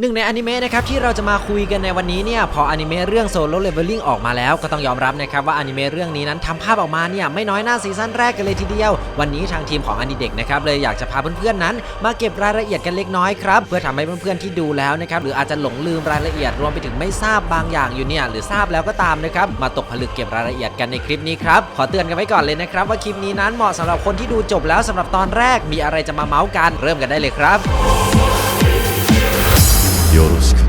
หนึ่งในอนิเมะนะครับที่เราจะมาคุยกันในวันนี้เนี่ยพออนิเมะเรื่องโซโลเลเวลลิ่งออกมาแล้วก็ต้องยอมรับนะครับว่าอนิเมะเรื่องนี้นั้นทำภาพออกมาเนี่ยไม่น้อยหน้าซีซั่นแรกกันเลยทีเดียว วันนี้ทางทีมของอนิเด็กนะครับเลยอยากจะพาเพื่อนๆนั้น มาเก็บรายละเอียดกันเล็กน้อยครับเพื่อทำให้เพื่อนๆที่ดูแล้วนะครับหรืออาจจะหลงลืมรายละเอียดรวมไปถึงไม่ทราบบางอย่างอยู่เนี่ยหรือทราบแล้วก็ตามนะครับมาตกผลึกเก็บรายละเอียดกันในคลิปนี้ครับขอเตือนกันไว้ก่อนเลยนะครับว่าคลิปนี้นั้นเหมาะสำหรับคนที่ดูจบแล้วสำหรับตอนแรกมีอะไรจะมาเมาส์กันเริ่มกันได้เลยครับ gidiyoruz.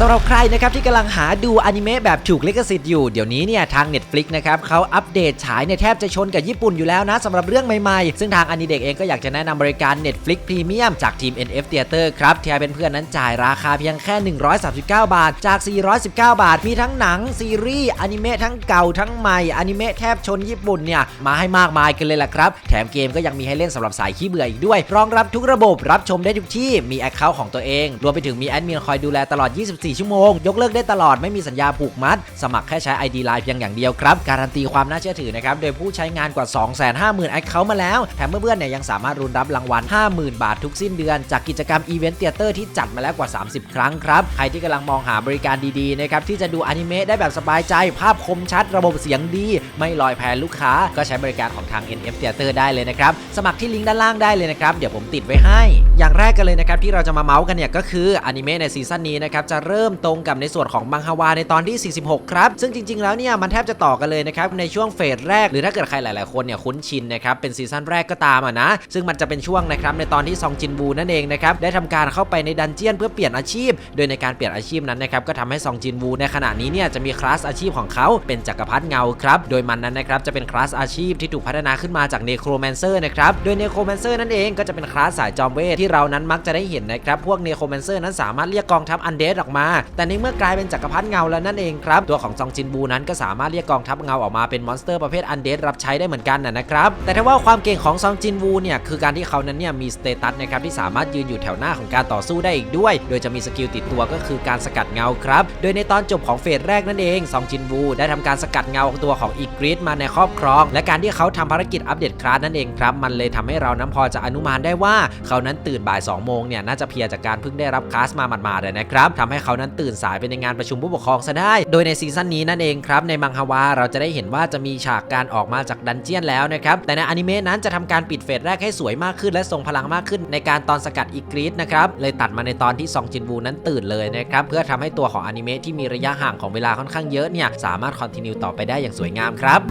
สำหรับใครนะครับที่กำลังหาดูอนิเมะแบบถูกลิขสิทธิ์อยู่เดี๋ยวนี้เนี่ยทาง Netflix นะครับเขาอัปเดตฉายในยแทบจะชนกับญี่ปุ่นอยู่แล้วนะสำหรับเรื่องใหม่ๆ ซึ่งทางอนิเด็กเองก็อยากจะแนะนำบริการ Netflix Premium จากทีม NF Theater ครับที่เป็นเพื่อนนั้นจ่ายราคาเพียงแค่ 139 บาท จาก 419 บาท มีทั้งหนังซีรีส์อนิเมะทั้งเก่าทั้งใหม่อนิเมะแทบชนญี่ปุ่นเนี่ยมาให้มากมายกันเลยล่ะครับแถมเกมก็ยังมีให้เล่นสำหรับสายขี้เบื่ออีกด้วยรองรับทุกระบบรับชมได้ทุกที่มีแอคเคาท์ของตัวเอง รวมไปถึงมีแอดมินคอยดูแลตลอด 24ชั่วโมง ยกเลิกได้ตลอดไม่มีสัญญาผูกมัด สมัครแค่ใช้ ID Line เพียงอย่างเดียวครับ การันตีความน่าเชื่อถือนะครับ โดยผู้ใช้งานกว่า 250,000แอคเคาท์มาแล้ว แถมเพื่อนๆเนี่ยยังสามารถรุนรับรางวัล 50,000 บาททุกสิ้นเดือน จากกิจกรรมอีเวนต์เตียเตอร์ที่จัดมาแล้วกว่า 30 ครั้งครับ ใครที่กำลังมองหาบริการดีๆนะครับที่จะดูอนิเมะได้แบบสบายใจ ภาพคมชัด ระบบเสียงดี ไม่ลอยแพลูกค้า ก็ใช้บริการของทาง NF Theater ได้เลยนะครับ สมัครที่ลิงก์ด้านล่างได้เลยนะครับ เดี๋ยวผมติดไว้ให้ อย่างแรกกันเลยนะครับที่เราจะมาเมาส์กันเนี่ยก็คืออนิเมะในซีซั่นนี้นะครับจะเริ่มริ่มตรงกับในส่วนของบังฮาวาในตอนที่ 46 ครับ ซึ่งจริง ๆ แล้วเนี่ยมันแทบจะต่อกันเลยนะครับในช่วงเฟสแรกหรือถ้าเกิดใครหลาย ๆ คนเนี่ยคุ้นชินนะครับเป็นซีซั่นแรกก็ตามอะนะซึ่งมันจะเป็นช่วงนะครับในตอนที่ซองจินบูนั่นเองนะครับได้ทำการเข้าไปในดันเจียนเพื่อเปลี่ยนอาชีพ โดยในการเปลี่ยนอาชีพนั้นนะครับก็ทำให้ซองจินบูในขณะนี้เนี่ยจะมีคลาสอาชีพของเขาเป็นจักรพรรดิเงาครับโดยมันนั้นนะครับจะเป็นคลาสอาชีพที่ถูกพัฒนาขึ้นมาจากเนโครแมนเซอร์นะครับโดยเนโครแมนเซอร์นั่นเองก็จะเป็นคลาสสายจอมเวทที่เรานั้นมักจะได้เห็นนะครับพวกเนโครแมนเซอร์นั้นสามารถเรียกกองทัพอันเดสออกมาแต่ในเมื่อกลายเป็นจักรพรรดิเงาแล้วนั่นเองครับ ตัวของซองจินบูนั้นก็สามารถเรียกกองทัพเงาออกมาเป็นมอนสเตอร์ประเภทอันเดสรับใช้ได้เหมือนกันนะนะครับ แต่ถ้าว่าความเก่งของซองจินวูเนี่ยคือการที่เขานั้นเนี่ยมีสเตตัสนะครับที่สามารถยืนอยู่แถวหน้าของการต่อสู้ได้อีกด้วย โดยจะมีสกิลติดตัวก็คือการสกัดเงาครับ โดยในตอนจบของเฟสแรกนั่นเองซองจินวูได้ทำการสกัดเงาตัวของอีกริดมาในครอบครอง และการที่เขาทำภารกิจอัปเดตคลาสนั่นเองครับมันเลยทำให้เรานั้นพอจะอนุมานได้ว่าเขานั้นตื่นบ่าย2โมงเนี่ยน่าจะเพียจากการเพิ่งได้รับคลาสมาหมาดๆเลยนะครับทำให้เขานั้นตื่นสายไปในงานประชุมผู้ปกครองซะได้ โดยในซีซั่นนี้นั่นเองครับในมังฮวาเราจะได้เห็นว่าจะมีฉากการออกมาจากดันเจียนแล้วนะครับแต่ในอนิเมะนั้นจะทำการปิดเฟสแรกให้สวยมากขึ้น และทรงพลังมากขึ้นในการตอนสกัดอีกรีดนะครับเลยตัดมาในตอนที่ซองจินวูนั้นตื่นเลยนะครับเพื่อทำให้ตัวของอนิเมะที่มีระยะห่างของเวลาค่อนข้างเยอะเนี่ยสามารถคอนติเนียต่อไปได้อย่างสวยงามครับ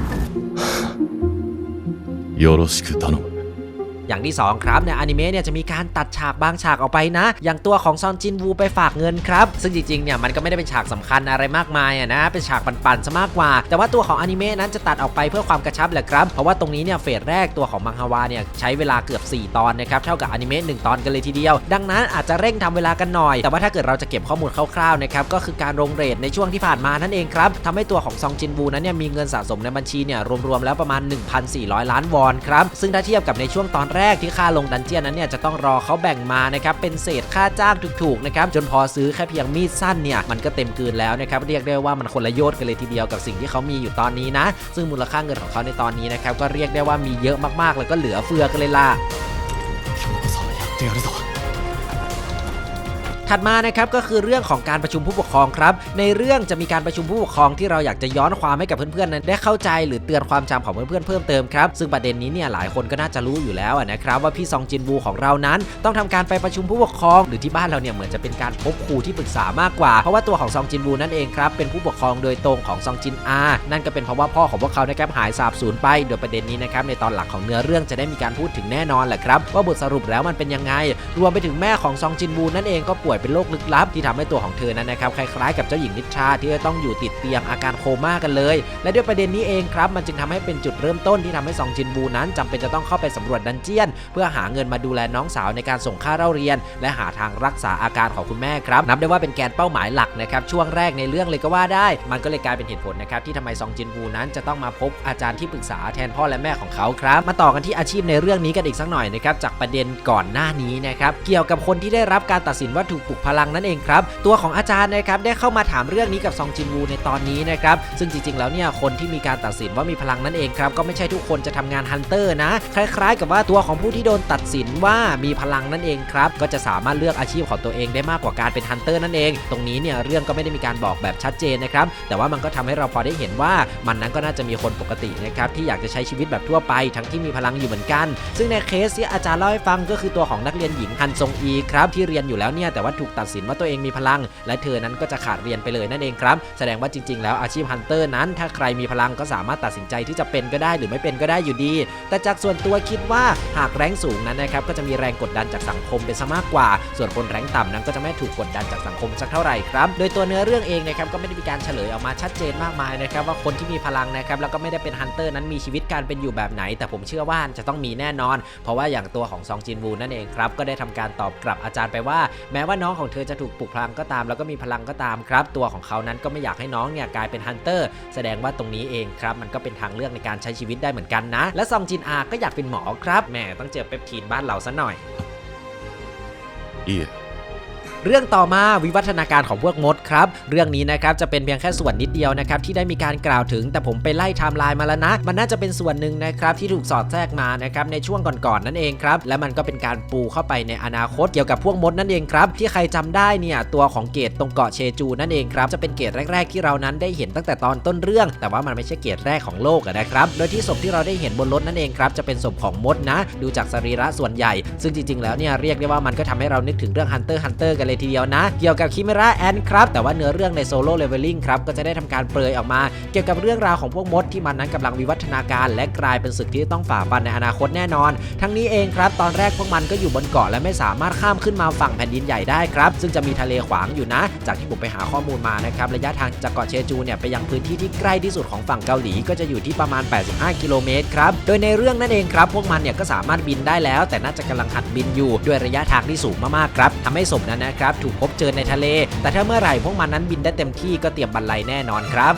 よろしく頼む อย่างที่ 2 ครับในอนิเมะเนี่ยจะมีการตัดฉากบางฉากออกไปนะ อย่างตัวของซอนจินวูไปฝากเงินครับซึ่งจริงๆเนี่ยมันก็ไม่ได้เป็นฉากสำคัญอะไรมากมายอะนะเป็นฉากปันๆซะมากกว่า แต่ว่าตัวของอนิเมะนั้นจะตัดออกไปเพื่อความกระชับแหละครับเพราะว่าตรงนี้เนี่ยเฟสแรกตัวของมังฮวาเนี่ยใช้เวลาเกือบ 4 ตอนนะครับเท่ากับอนิเมะ1ตอนกันเลยทีเดียว ดังนั้นอาจจะเร่งทำเวลากันหน่อย แต่ว่าถ้าเกิดเราจะเก็บข้อมูลคร่าวๆนะครับก็คือการลงเรทในช่วงที่ผ่านมานั่นเองครับทำให้ตัวของซองจินวูนั้นเนี่ยมีเงินสะสมในบัญชีเนี่ยรวมๆแล้วประมาณ 1,400 ล้านวอนครับซึ่งถ้าเทียบกับในช่วงตอนแรกที่ค่าลงดันเจียนนั้นเนี่ยจะต้องรอเขาแบ่งมานะครับเป็นเศษค่าจ้างถูกๆนะครับจนพอซื้อแค่เพียงมีดสั้นเนี่ยมันก็เต็มกืนแล้วนะครับเรียกได้ว่ามันคนละโยชน์กันเลยทีเดียวกับสิ่งที่เขามีอยู่ตอนนี้นะ ซึ่งมูลค่าเงินของเขาในตอนนี้นะครับก็เรียกได้ว่ามีเยอะมากๆ แล้วก็เหลือเฟือกันเลยล่ะ ถัดมานะครับก็คือเรื่องของการประชุมผู้ปกครองครับในเรื่องจะมีการประชุมผู้ปกครองที่เราอยากจะย้อนความให้กับเพื่อนๆนั้นได้เข้าใจ หรือเตือนความจำของเพื่อนๆเพิ่มเติมครับซึ่งประเด็นนี้เนี่ยหลายคนก็น่าจะรู้อยู่แล้วนะครับว่าพี่ซองจินบูของเรานั้น ต้องทำการไปประชุมผู้ปกครอง หรือที่บ้านเราเนี่ยเหมือนจะเป็นการพบครูที่ปรึกษามากกว่า เพราะว่าตัวของซองจินบูนั่นเองครับเป็นผู้ปกครองโดยตรงของซองจินอานั่นก็เป็นเพราะว่าพ่อของพวกเขานะครับหายสาบสูญไป โดยประเด็นนี้นะครับในตอนหลักของเนื้อเรื่องจะได้มีการพูดถึงแน่นอนแหละครับว่าบทสรุปแล้วมันเป็นยังไง รวมไปถึงแม่ของซองจินบูนั่นเองก็ป่วยเป็นโรคลึกลับที่ทำให้ตัวของเธอนั้นนะครับคล้ายๆกับเจ้าหญิงนิทราที่จะต้องอยู่ติดเตียงอาการโคม่ากันเลย และด้วยประเด็นนี้เองครับมันจึงทำให้เป็นจุดเริ่มต้นที่ทำให้ซองจินบูนั้นจำเป็นจะต้องเข้าไปสำรวจดันเจียน เพื่อหาเงินมาดูแลน้องสาวในการส่งค่าเล่าเรียน และหาทางรักษาอาการของคุณแม่ครับนับได้ว่าเป็นแกนเป้าหมายหลักนะครับช่วงแรกในเรื่องเลยก็ว่าได้ มันก็เลยกลายเป็นเหตุผลนะครับที่ทำไมซองจินบูนั้นจะต้องมาพบอาจารย์ที่ปรึกษาแทนพ่อและแม่ของเขาครับ มาต่อกันที่อาชีพในเรื่องนี้กันอีกสักหน่อยนะครับจากประเด็นก่อนหน้านี้นะครับเกี่ยวกับคนที่ได้รับการตัดสินว่าถูกปลุกพลังนั่นเองครับ ตัวของอาจารย์นะครับได้เข้ามาถามเรื่องนี้กับซองจินวูในตอนนี้นะครับ ซึ่งจริงๆแล้วเนี่ยคนที่มีการตัดสินว่ามีพลังนั่นเองครับก็ไม่ใช่ทุกคนจะทำงานฮันเตอร์นะ คล้ายๆ กับว่าตัวของผู้ที่โดนตัดสินว่ามีพลังนั่นเองครับก็จะสามารถเลือกอาชีพของตัวเองได้มากกว่าการเป็นฮันเตอร์นั่นเอง ตรงนี้เนี่ยเรื่องก็ไม่ได้มีการบอกแบบชัดเจนนะครับแต่ว่ามันก็ทำให้เราพอได้เห็นว่ามันนั้นก็น่าจะมีคนปกตินะครับที่อยากจะใช้ชีวิตแบบทั่วไปทั้งที่มีพลังอยู่เหมือนกัน ซึ่งในเคสที่อาจารย์เล่าให้ฟังก็คือตัวของนักเรียนหญิงฮันซงอีครับที่เรียนอยู่แล้วเนี่ยแต่ว่าถูกตัดสินว่าตัวเองมีพลัง และเธอนั้นก็จะขาดเรียนไปเลยนั่นเองครับ แสดงว่าจริง ๆ แล้วอาชีพฮันเตอร์นั้น ถ้าใครมีพลังก็สามารถตัดสินใจที่จะเป็นก็ได้หรือไม่เป็นก็ได้อยู่ดี แต่จากส่วนตัวคิดว่าหากแรงสูงนั้นนะครับก็จะมีแรงกดดันจากสังคมเป็นซะมากกว่า ส่วนคนแรงต่ำนั้นก็จะไม่ถูกกดดันจากสังคมสักเท่าไหร่ครับ โดยตัวเนื้อเรื่องเองนะครับก็ไม่ได้มีการเฉลยออกมาชัดเจนมากมายนะครับว่าคนที่มีพลังนะครับแล้วก็ไม่ได้เป็นฮันเตอร์นั้นมีชีวิตการเป็นอยู่แบบไหน แต่ผมเชื่อว่าจะต้องมีแน่นอน เพราะว่าอย่างตัวของซองจินวูนั่นเองครับก็ได้ทำการตอบกลับอาจารย์ไปว่า แม้ว่าน้องของเธอจะถูกปลุกพลังก็ตาม แล้วก็มีพลังก็ตามครับ ตัวของเขานั้นก็ไม่อยากให้น้องเนี่ยกลายเป็นฮันเตอร์แสดงว่าตรงนี้เองครับ มันก็เป็นทางเลือกในการใช้ชีวิตได้เหมือนกันนะ และซองจินอาก็อยากเป็นหมอครับแหมต้องเจอเปปทีนบ้านเราซะหน่อยいえ เรื่องต่อมาวิวัฒนาการของพวกมดครับ เรื่องนี้นะครับจะเป็นเพียงแค่ส่วนนิดเดียวนะครับที่ได้มีการกล่าวถึง แต่ผมไปไล่ไทม์ไลน์มาแล้วนะ มันน่าจะเป็นส่วนหนึ่งนะครับที่ถูกสอดแทรกมานะครับในช่วงก่อนๆนั่นเองครับ และมันก็เป็นการปูเข้าไปในอนาคตเกี่ยวกับพวกมดนั่นเองครับ ที่ใครจำได้เนี่ยตัวของเกตตรงเกาะเชจูนั่นเองครับจะเป็นเกตแรก ๆ ที่เรานั้นได้เห็นตั้งแต่ตอนต้นเรื่อง แต่ว่ามันไม่ใช่เกตแรกของโลกนะครับ โดยที่ศพที่เราได้เห็นบนรถนั่นเองครับจะเป็นศพของมดนะ ดูจากสรีระส่วนใหญ่ ซึ่งจริงๆแล้วเนี่ยเรียกได้ว่ามันก็ทำให้เรานึกถึงเรื่อง Hunter Hunter กันเลยทีเดียวนะ เกี่ยวกับคิเมราแอนครับแต่ว่าเนื้อเรื่องในโซโล่เลเวลลิ่งครับก็จะได้ทำการเปรยออกมา เกี่ยวกับเรื่องราวของพวกมดที่มันนั้นกำลังวิวัฒนาการ และกลายเป็นศึกที่ต้องฝ่าฟันในอนาคตแน่นอน ทั้งนี้เองครับ ตอนแรกพวกมันก็อยู่บนเกาะและไม่สามารถข้ามขึ้นมาฝั่งแผ่นดินใหญ่ได้ครับ ซึ่งจะมีทะเลขวางอยู่นะ จากที่ผมไปหาข้อมูลมานะครับระยะทางจากเกาะเชจูเนี่ยไปยังพื้นที่ที่ใกล้ที่สุดของฝั่งเกาหลีก็จะอยู่ที่ประมาณ 85 กิโลเมตรครับโดยในเรื่องนั่นเองครับพวกมันเนี่ยก็สามารถบินได้แล้ว แต่น่าจะกำลังหัดบินอยู่ด้วยระยะทางที่สูงมากๆครับทำให้ศพนั้นนะครับถูกพบเจอในทะเล แต่ถ้าเมื่อไหร่พวกมันนั้นบินได้เต็มที่ก็เตรียมบรรลัยแน่นอนครับ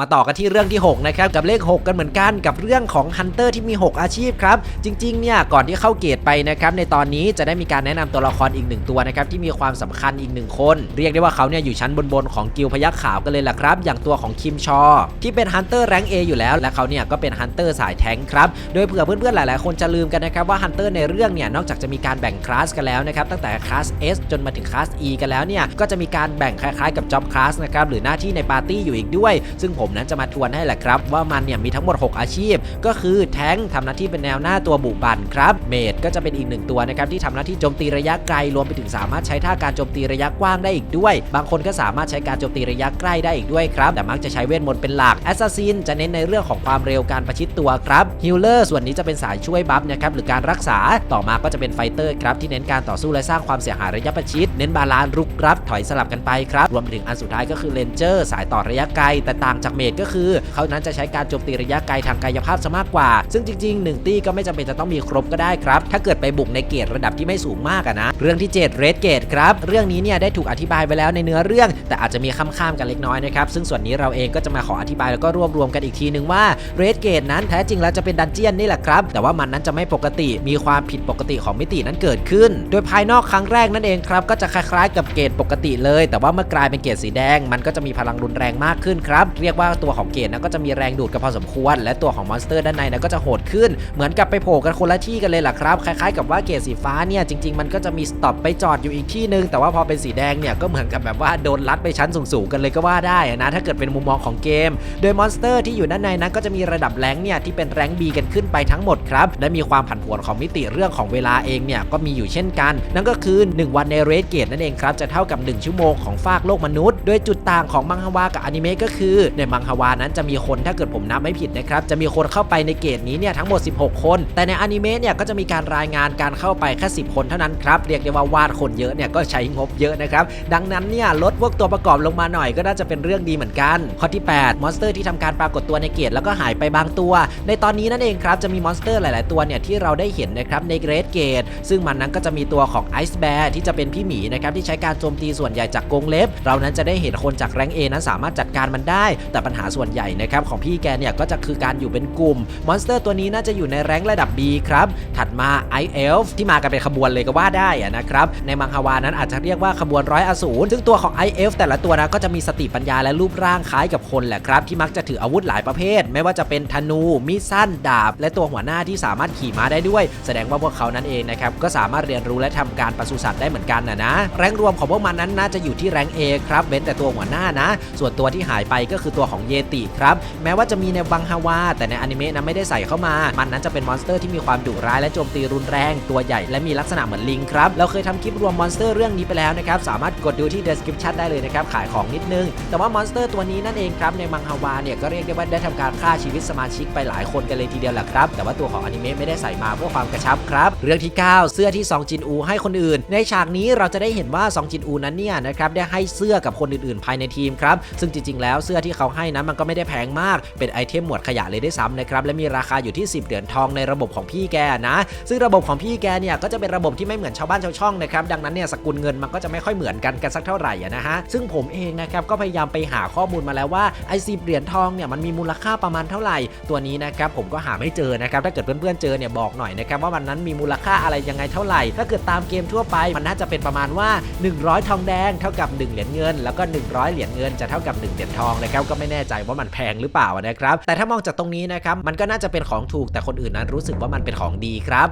มาต่อกันที่เรื่องที่ 6 นะครับ กับเลข 6 กันเหมือนกันกับเรื่องของฮันเตอร์ที่มี 6 อาชีพครับ จริงๆเนี่ยก่อนที่เข้าเกตไปนะครับในตอนนี้จะได้มีการแนะนำตัวละครอีกหนึ่งตัวนะครับที่มีความสำคัญอีกหนึ่งคน เรียกได้ว่าเขาเนี่ยอยู่ชั้นบนๆของกิลพยักขาวกันเลยล่ะครับ อย่างตัวของคิมชอ ที่เป็นฮันเตอร์แรงเออยู่แล้ว และเขาเนี่ยก็เป็นฮันเตอร์สายแทงค์ครับโดยเผื่อเพื่อนๆหลายๆ คนจะลืมกันนะครับว่าฮันเตอร์ในเรื่องเนี่ยนอกจากจะมีการแบ่งคลาสกันแล้วนะครับตั้งแต่คลาส S จนมาถึงคลาส E กันแล้วเนี่ยก็จะมีการแบ่งคล้ายๆ กับจ็อบคลาสนะครับหรือหน้าที่ในปาร์ตี้อยู่อีกด้วย ซึ่งผมนั้นจะมาทวนให้แหละครับ ว่ามันเนี่ยมีทั้งหมด 6 อาชีพ ก็คือแทงค์ทำหน้าที่เป็นแนวหน้าตัวบุกบันครับเมดก็จะเป็นอีกหนึ่งตัวนะครับที่ทำหน้าที่โจมตีระยะไกลรวมไปถึงสามารถใช้ท่าการโจมตีระยะกว้างได้อีกด้วย บางคนก็สามารถใช้การโจมตีระยะใกล้ได้อีกด้วยครับ แต่มักจะใช้เวทมนต์เป็นหลักแอสซัสซินจะเน้นในเรื่องของความเร็วการประชิดตัวครับฮิลเลอร์ส่วนนี้จะเป็นสายช่วยบัฟนะครับหรือการรักษาต่อมาก็จะเป็นไฟเตอร์ครับที่เน้นการต่อสู้และสร้างความเสียหายระยะประชิด เน้นบาลานซ์รุกรับถอยสลับกันไปครับรวมถึงอันสุดท้ายก็คือเลนเจอร์สายต่อระยะไกลแต่ต่างจากเมดก็คือเขานั้นจะใช้การโจมตีระยะไกลทางกายภาพซะมากกว่า ซึ่งจริงๆหนึ่งตี้ก็ไม่จำเป็นจะต้องมีครบก็ได้ครับ ถ้าเกิดไปบุกในเกรดระดับที่ไม่สูงมากะนะ เรื่องที่7 Red Gate ครับเรื่องนี้เนี่ยได้ถูกอธิบายไปแล้วในเนื้อเรื่อง แต่อาจจะมีข้ามๆกันเล็กน้อยนะครับซึ่งส่วนนี้เราเองก็จะมาขออธิบายแล้วก็รวบรวมกันอีกทีนึงว่า Red Gate นั้นแท้จริงแล้วจะเป็นดันเจียนนี่แหละครับแต่ว่ามันนั้นจะไม่ปกติมีความผิดปกติของมิตินั้นเกิดขึ้น โดยภายนอกครั้งแรกนั่นเองครับก็จะคล้ายๆ กับเกตปกติเลย แต่ว่าเมื่อกลายเป็นเกตสีแดง มันก็จะมีพลังรุนแรงมากขึ้นครับ เรียกว่าตัวของเกตนะก็จะมีแรงดูดกันพอสมควร และตัวของมอนสเตอร์ด้านในนะก็จะโหดขึ้น เหมือนกับไปโผล่กันคนละที่กันเลยล่ะครับ คล้ายๆกับว่าเกตสีฟ้าเนี่ยจริง ๆ มันก็จะมีสต็อปไปจอดอยู่อีกที่นึง แต่ว่าพอเป็นสีแดงเนี่ยก็เหมือนกับแบบว่าโดนลัดไปชั้นสูงๆกันเลยก็ว่าได้นะถ้าเกิดเป็นมุมมองของเกม โดยมอนสเตอร์ที่อยู่ด้านในนั้นก็จะมีระดับแรงเนี่ยที่เป็นแรงบีกันขึ้นไปทั้งหมดครับและมีความผันผวนของมิติเรื่องของเวลาเองเนี่ยก็มีอยู่เช่นกัน นั่นก็คือ 1 วันในเรดเกตนั่นเองครับจะเท่ากับ 1 ชั่วโมงของฟากโลกมนุษย์ โดยจุดต่างของมังฮวากับอนิเมะก็คือในมังฮวานั้นจะมีคนถ้าเกิดผมนับไม่ผิดนะครับจะมีคนเข้าไปในเกตนี้เนี่ยทั้งหมด 16 คน แต่ในอนิเมะเนี่ยก็จะมีการรายงานการเข้าไปแค่10 คนเท่านั้นครับเรียกได้ว่าวาดคนเยอะเนี่ยก็ใช้งบเยอะนะครับดังนั้นเนี่ยลดพวกตัวประกอบลงมาหน่อยก็น่าจะเป็นเรื่องดีเหมือนกัน ข้อที่ 8 มอนสเตอร์ที่ทำการปรากฏตัวในเกตแล้วก็หายไปบางตัว ในตอนนี้นั่นเองครับจะมีมอนสเตอร์หลาย ๆ ตัวเนี่ยที่เราได้เห็นนะครับในเกรดเกตซึ่งมันนั้นก็จะมีตัวของไอซ์แบร์ที่จะเป็นพี่หมีนะครับที่ใช้การโจมตีส่วนใหญ่จากกรงเล็บ เรานั้นจะได้เห็นคนจากแรงเอนั้นสามารถจัดการมันได้ แต่แต่ปัญหาส่วนใหญ่นะครับของพี่แกเนี่ยก็จะคือการอยู่เป็นกลุ่ม มอนสเตอร์ตัวนี้น่าจะอยู่ในแรงระดับ B ครับ ถัดมาไอเอลฟ์ที่มากันเป็นขบวนเลยก็ว่าได้นะครับ ในมังฮวานั้นอาจจะเรียกว่าขบวนร้อยอสูรซึ่งตัวของไอเอลฟ์แต่ละตัวนะก็จะมีสติปัญญาและรูปร่างคล้ายกับคนแหละครับที่มักจะถืออาวุธหลายประเภท ไม่ว่าจะเป็นธนูมีดสั้นดาบ และตัวหัวหน้าที่สามารถขี่ม้าได้ด้วย แสดงว่าพวกเขานั้นเองนะครับก็สามารถเรียนรู้และทำการปศุสัตว์ได้เหมือนกันนะนะแรงรวมของพวกมันนั้นน่าจะอยู่ที่แรง A ครับเว้นแต่ตัวหัวหน้านะ ส่วนตัวที่หายไปก็คือตัวของเยติครับ แม้ว่าจะมีในบังฮาวา แต่ในอนิเมะนั้นไม่ได้ใส่เข้ามา มันนั้นจะเป็นมอนสเตอร์ที่มีความดุร้ายและโจมตีรุนแรง ตัวใหญ่และมีลักษณะเหมือนลิงครับ เราเคยทำคลิปรวมมอนสเตอร์เรื่องนี้ไปแล้วนะครับ สามารถกดดูที่ description ได้เลยนะครับ ขายของนิดนึง แต่ว่ามอนสเตอร์ตัวนี้นั่นเองครับ ในมังฮาวาเนี่ยก็เรียกได้ว่าได้ทำการฆ่าชีวิตสมาชิกไปหลายคนกันเลยทีเดียวแหละครับ แต่ว่าตัวของอนิเมะไม่ได้ใส่มาเพื่อความกระชับครับ เรื่องที่ 9 เสื้อที่ซองจินอูให้คนอื่น ในฉากนี้เราจะได้เห็นว่าซองจินอูนั้นเนี่ยนะครับได้ให้เสื้อกับคนอื่นๆ ภายในทีมครับ ซึ่งจริงๆ แล้วเสื้อที่เขาใให้นั้นมันก็ไม่ได้แพงมาก เป็นไอเทมหมวดขยะเลยได้ซ้ำนะครับ และมีราคาอยู่ที่ 10 เหรียญทองในระบบของพี่แกนะ ซึ่งระบบของพี่แกเนี่ยก็จะเป็นระบบที่ไม่เหมือนชาวบ้านชาวช่องนะครับ ดังนั้นเนี่ยสกุลเงินมันก็จะไม่ค่อยเหมือนกันกันสักเท่าไหร่นะฮะ ซึ่งผมเองนะครับก็พยายามไปหาข้อมูลมาแล้วว่าไอซีเหรียญทองเนี่ยมันมีมูลค่าประมาณเท่าไหร่ ตัวนี้นะครับผมก็หาไม่เจอนะครับ ถ้าเกิดเพื่อนๆเจอเนี่ยบอกหน่อยนะครับว่าวันนั้นมีมูลค่าอะไรยังไงเท่าไหร่ ถ้าเกิดตามเกมทั่วไปมันน่าจะเป็นประมาณว่า 100 ทองแดงเท่ากับ 1 เหรียญเงิน แล้วก็ 100 เหรียญเงินจะเท่ากับ 1 เหรียญทองนะครับก็ไม่แน่ใจว่ามันแพงหรือเปล่านะครับ แต่ถ้ามองจากตรงนี้นะครับ มันก็น่าจะเป็นของถูกแต่คนอื่นนั้นรู้สึกว่ามันเป็นของดีครับ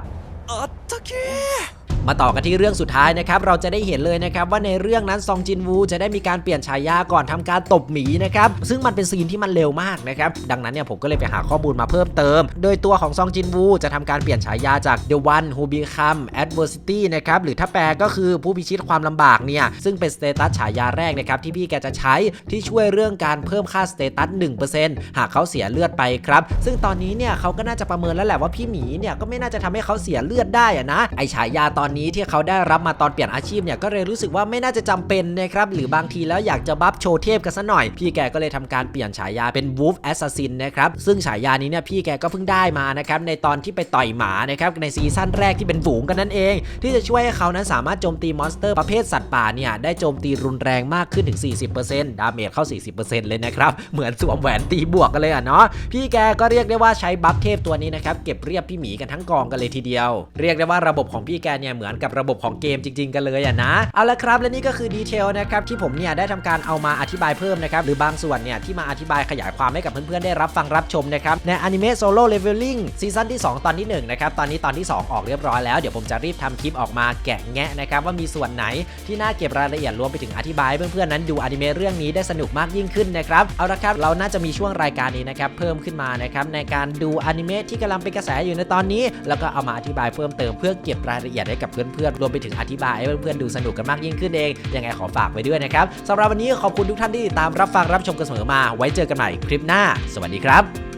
มาต่อกันที่เรื่องสุดท้ายนะครับเราจะได้เห็นเลยนะครับว่าในเรื่องนั้นซองจินวูจะได้มีการเปลี่ยนฉายาก่อนทำการตบหมีนะครับซึ่งมันเป็นซีนที่มันเร็วมากนะครับดังนั้นเนี่ยผมก็เลยไปหาข้อมูลมาเพิ่มเติม โดยตัวของซองจินวูจะทำการเปลี่ยนฉายาจาก The One Who Become Adversity นะครับหรือถ้าแปลก็คือผู้พิชิตความลำบากเนี่ยซึ่งเป็นสเตตัสฉายาแรกนะครับที่พี่แกจะใช้ที่ช่วยเรื่องการเพิ่มค่าสเตตัส1%หากเขาเสียเลือดไปครับซึ่งตอนนี้เนี่ยเขาก็น่าจะประเมินแล้วแหละว่าพี่หมีเนี่ยก็ไม่น่าจะทำให้เขาเสียเลือดได้อะนะไอฉายาตอนนี้ที่เขาได้รับมาตอนเปลี่ยนอาชีพเนี่ยก็เลยรู้สึกว่าไม่น่าจะจำเป็นนะครับหรือบางทีแล้วอยากจะบัฟโชว์เทพกันซะหน่อย พี่แกก็เลยทำการเปลี่ยนฉายาเป็น Wolf Assassin นะครับซึ่งฉายานี้เนี่ยพี่แกก็เพิ่งได้มานะครับในตอนที่ไปต่อยหมานะครับในซีซั่นแรกที่เป็นฝูงกันนั่นเอง ที่จะช่วยให้เขานั้นสามารถโจมตีมอนสเตอร์ประเภทสัตว์ป่าเนี่ยได้โจมตีรุนแรงมากขึ้นถึง 40%ดาเมจเข้า 40%เลยนะครับเหมือนสวมแหวนตีบวกกันเลยอะเนาะพี่แกก็เรียกได้ว่าใช้บัฟเทพตัวนี้นะครับเก็บเรียบพี่หมีกันทั้งกองกันเลยทีเดียว เรียกได้ว่าระบบของพี่แกเนี่ยเหมือนกับระบบของเกมจริง ๆ กันเลยอะนะ เอาละครับและนี่ก็คือดีเทลนะครับที่ผมเนี่ยได้ทำการเอามาอธิบายเพิ่มนะครับหรือบางส่วนเนี่ยที่มาอธิบายขยายความให้กับเพื่อนๆได้รับฟังรับชมนะครับในอนิเมะโซโล่เลเวลลิ่งซีซั่นที่ 2 ตอนที่1นะครับตอนนี้ตอนที่ 2 ออกเรียบร้อยแล้วเดี๋ยวผมจะรีบทำคลิปออกมาแกะแงะนะครับว่ามีส่วนไหนที่น่าเก็บรายละเอียดรวมไปถึงอธิบายเพื่อนๆนั้นดูอนิเมะเรื่องนี้ได้สนุกมากยิ่งขึ้นนะครับเอาละครับเราน่าจะมีช่วงรายการนี้นะครับเพิ่มขึ้นมานะครับในการดูอนิเมะที่กำลังเป็นกระแสอยู่ในตอนนี้ แล้วก็เอามาอธิบายเพิ่มเติมเพื่อเก็บรายละเอียดให้กับเพื่อนๆ รวมไปถึงอธิบายให้เพื่อนๆ ดูสนุกกันมากยิ่งขึ้นเอง ยังไงขอฝากไว้ด้วยนะครับสำหรับวันนี้ขอบคุณทุกท่านที่ติดตามรับฟังรับชมกันเสมอมา ไว้เจอกันใหม่คลิปหน้า สวัสดีครับ